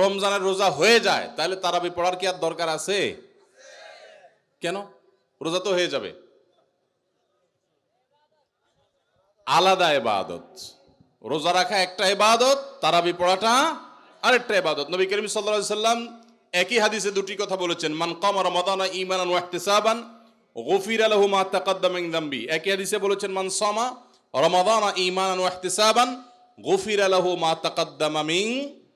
রমজানের রোজা হয়ে যায়, তাহলে তারাবি পড়ার কি আর দরকার আছে? কেন? রোজা তো হয়ে যাবে। আলাদা এবাদত রোজা রাখা একটা এবাদত তারাবি পড়াটা আরেকটা এবাদত নবী করিম সাল্লাম একই হাদিসে দুটি কথা বলেছেন, মান কাম রমাদানা ঈমানান ওয়া ইহতিসাবান, গফিরা লাহু মা তাকাদ্দামা যামবি একই হাদিসে বলেছেন, মান সামা রমাদানা ঈমানান ওয়া ইহতিসাবান, গফিরা লাহু মা তাকাদ্দামা মিন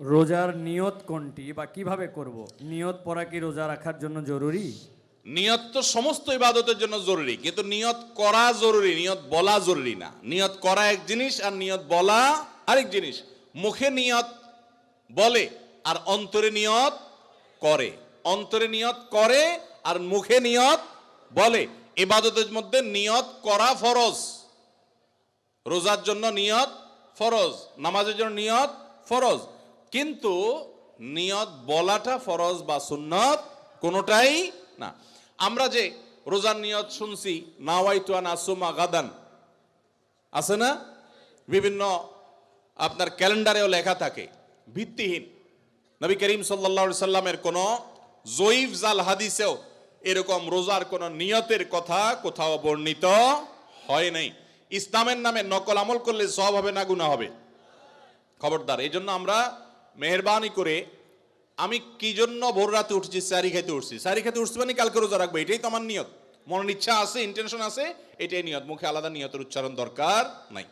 রোজার নিয়ত কোনটি বা কীভাবে করব? নিয়ত পড়া কি রোজা রাখার জন্য জরুরি? নিয়ত তো সমস্ত ইবাদতের জন্য জরুরি, কিন্তু নিয়ত করা জরুরি, নিয়ত বলা জরুরি না। নিয়ত করা এক জিনিস আর নিয়ত বলা আরেক জিনিস। মুখে নিয়ত বলে আর অন্তরে নিয়ত করে। অন্তরে নিয়ত করে আর মুখে নিয়ত বলে। ইবাদতের মধ্যে নিয়ত করা ফরজ। রোজার জন্য নিয়ত ফরজ। নামাজের জন্য নিয়ত ফরজ। কিন্তু নিয়ত বলাটা ফরজ বা সুন্নত কোনোটাই না। আমরা যে রোজার নিয়ত শুনছি আসুমা গাদান, আছে না? বিভিন্ন আপনার ক্যালেন্ডারেও লেখা থাকে, ভিত্তিহীন। নবী করিম সাল্লা সাল্লামের কোনো জয়ীফ জাল হাদিসেও এরকম রোজার কোনো নিয়তের কথা কোথাও বর্ণিত হয় নাই। ইসলামের নামে নকল আমল করলে সব হবে না গুণা হবে। খবরদার এই জন্য আমরা মেহরবানি করে আমি কি জন্য ভোর রাতে উঠছি সারি খাইতে উঠছি? সারি খাইতে উঠছি মানে কালকে রোজা রাখব এটাই তো আমার নিয়ত। মনের ইচ্ছা আছে ইন্টেনশন আছে এটাই নিয়ত। মুখে আলাদা নিয়তের উচ্চারণ দরকার নাই।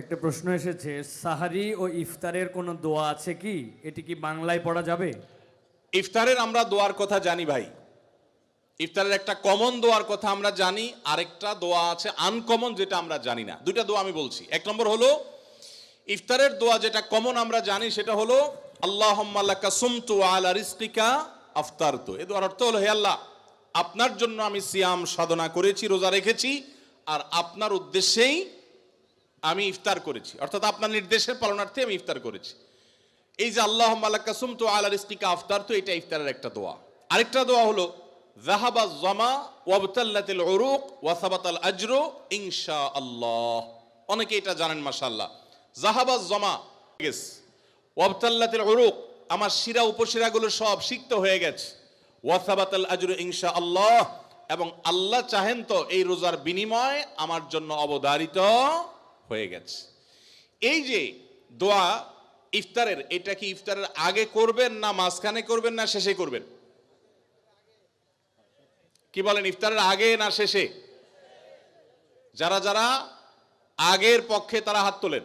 একটা প্রশ্ন এসেছে সাহারি ও ইফতারের কোনো দোয়া আছে কি? এটি কি বাংলায় পড়া যাবে? ইফতারের আমরা দোয়ার কথা জানি ভাই। ইফতারের একটা কমন দোয়ার কথা আমরা জানি আরেকটা দোয়া আছে আনকমন যেটা আমরা জানি না। দুইটা দোয়া আমি বলছি। এক নম্বর হলো ইফতারের দোয়া যেটা কমন আমরা জানি সেটা হলো আল্লাহ সুমতু আলা রিস্কিকা আফতারতু। এ দোয়ার অর্থ হলো, হে আল্লাহ, আপনার জন্য আমি সিয়াম সাধনা করেছি, রোজা রেখেছি, আর আপনার উদ্দেশ্যেই আমি ইফতার করেছি। অর্থাৎ আপনার নির্দেশের পালনার্থে আমি ইফতার করেছি। এই যে আল্লাহ কাসুম তো আলা রিস্কিকা আফতার তো এটা ইফতারের একটা দোয়া। আরেকটা দোয়া হলো জাহাবা জামা ওয়াবতাল্লাতিল উরুক ওয়াসাবাতাল আজরু ইনশা আল্লাহ অনেকে এটা জানেন, মাশাআল্লাহ। জাহাবা জমা। গেস ওয়াবতাল্লাতিল উরুক, আমার শিরা উপশিরাগুলো সব সিক্ত হয়ে গেছে। ওয়াসাবাতাল আজরু ইনশা আল্লাহ এবং আল্লাহ চাহেন তো এই রোজার বিনিময় আমার জন্য অবধারিত হয়ে গেছে। এই যে দোয়া ইফতারের, এটা কি ইফতারের আগে করবেন না মাঝখানে করবেন না শেষে করবেন? কি বলেন, ইফতারের আগে না শেষে? যারা যারা আগের পক্ষে তারা হাত তোলেন।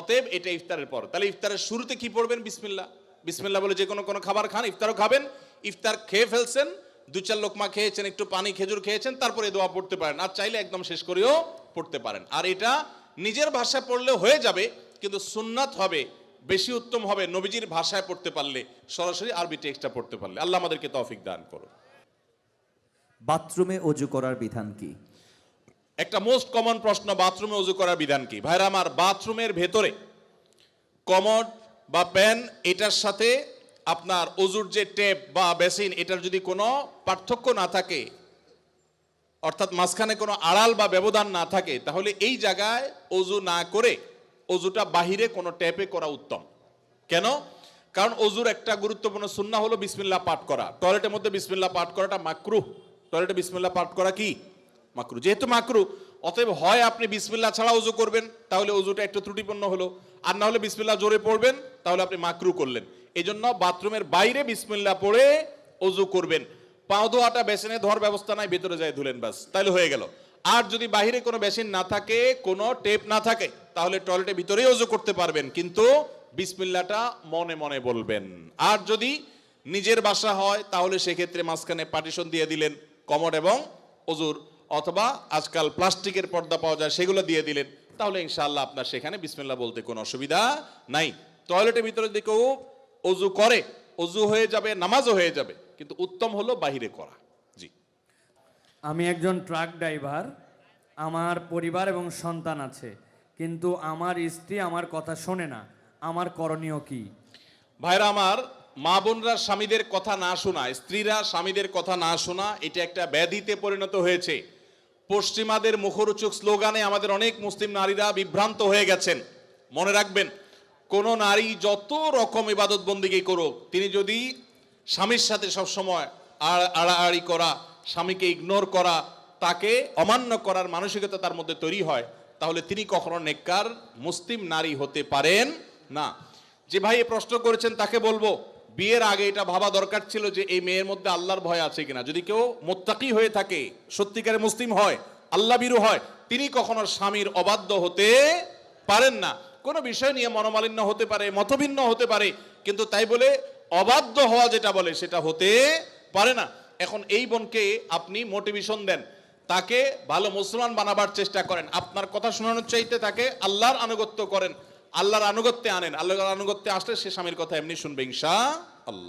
অতএব এটা ইফতারের পর। তাহলে ইফতারের শুরুতে কি পড়বেন? বিসমিল্লা বিসমিল্লা বলে যে কোনো কোনো খাবার খান, ইফতারও খাবেন। ইফতার খেয়ে ফেলছেন, দু চার লোকমা খেয়েছেন, একটু পানি খেজুর খেয়েছেন, তারপরে দোয়া পড়তে পারেন। আর চাইলে একদম শেষ করেও পড়তে পারেন। আর এটা নিজের ভাষায় পড়লে হয়ে যাবে, কিন্তু সুন্নাত হবে, বেশি উত্তম হবে নবীজির ভাষায় পড়তে পারলে, সরাসরি আরবি টেক্সটটা পড়তে পারলে। আল্লাহ আমাদেরকে তৌফিক দান করো বাথরুমে অজু করার বিধান কি? একটা মোস্ট কমন প্রশ্ন বাথরুমে উজু করার বিধান কি? ভাইরা আমার বাথরুমের ভেতরে কমোড বা প্যান এটার সাথে আপনার অজুর যে টেপ বা বেসিন এটার যদি কোনো পার্থক্য না থাকে, অর্থাৎ মাঝখানে কোনো আড়াল বা ব্যবধান না থাকে, তাহলে এই জায়গায় অজু না করে অজুটা বাহিরে কোনো ট্যাপে করা উত্তম। কেন? কারণ অজুর একটা গুরুত্বপূর্ণ সুন্না হলো বিসমিল্লাহ পাঠ করা। টয়লেটের মধ্যে বিসমিল্লা পাঠ করাটা মাকরু টয়লেটে বিসমিল্লাহ পাঠ করা কি? মাকরু। যেহেতু মাকরু, অতএব হয় আপনি বিসমিল্লাহ ছাড়া অজু করবেন, তাহলে অজুটা একটু ত্রুটিপূর্ণ হলো। আর না হলে বিসমিল্লাহ জোরে পড়বেন, তাহলে আপনি মাকরু করলেন। এই জন্য বাথরুমের বাইরে বিসমিল্লাহ পড়ে অজু করবেন। পাও ধোয়াটা বেসিনে ধোয়ার ব্যবস্থা নাই, ভেতরে যায় ধুলেন বাস তাহলে হয়ে গেল। আর যদি বাইরে কোনো বেসিন না থাকে, কোনো টেপ না থাকে, তাহলে টয়লেটের ভিতরেই অজু করতে পারবেন, কিন্তু বিসমিল্লাটা মনে মনে বলবেন। আর যদি নিজের বাসা হয়, তাহলে সেক্ষেত্রে মাঝখানে পার্টিশন দিয়ে দিলেন কমোড এবং অজুর অথবা আজকাল প্লাস্টিকের পর্দা পাওয়া যায় সেগুলো দিয়ে দিলেন। তাহলে ইনশাআল্লাহ আপনার সেখানে বিসমিল্লা বলতে কোনো অসুবিধা নাই। টয়লেটের ভিতরে যদি কেউ অজু করে অজু হয়ে যাবে নামাজও হয়ে যাবে কিন্তু উত্তম হলো বাহিরে করা। জি। আমি একজন ট্রাক ড্রাইভার আমার পরিবার এবং সন্তান আছে কিন্তু আমার স্ত্রী আমার কথা শোনে না আমার করণীয় কি? ভাইরা আমার মা বোনরা স্বামীদের কথা না শোনা স্ত্রীরা স্বামীদের কথা না শোনা এটা একটা ব্যাধিতে পরিণত হয়েছে। পশ্চিমাদের মুখরোচক স্লোগানে আমাদের অনেক মুসলিম নারীরা বিভ্রান্ত হয়ে গেছেন। মনে রাখবেন, কোন নারী যত রকম ইবাদত বন্দিগি করুক, তিনি যদি স্বামীর সাথে সবসময় আর আড়াআড়ি করা, স্বামীকে ইগনোর করা, তাকে অমান্য করার মানসিকতা তার মধ্যে তৈরি হয়, তাহলে তিনি কখনো নেককার মুসলিম নারী হতে পারেন না। যে ভাই প্রশ্ন করেছেন, তাকে বলব বিয়ের আগে এটা ভাবা দরকার ছিল যে এই মেয়ের মধ্যে আল্লাহর ভয় আছে কিনা। যদি কেউ মোত্তাকি হয়ে থাকে, সত্যিকারে মুসলিম হয় আল্লাহ বিরু হয়, তিনি কখনো স্বামীর অবাধ্য হতে পারেন না। কোনো বিষয় নিয়ে মনোমালিন্য হতে পারে, মতভিন্ন হতে পারে, কিন্তু তাই বলে অবাধ্য হওয়া যেটা বলে সেটা হতে পারে না। এখন এই বোনকে আপনি মোটিভেশন দেন, তাকে ভালো মুসলমান বানাবার চেষ্টা করেন। আপনার কথা শোনানোর চাইতে তাকে আল্লাহর আনুগত্য করেন। আল্লাহর আনুগত্যে আনেন। আল্লাহর আনুগত্যে আসলে সে স্বামীর কথা এমনি শুনবে ইনশা আল্লাহ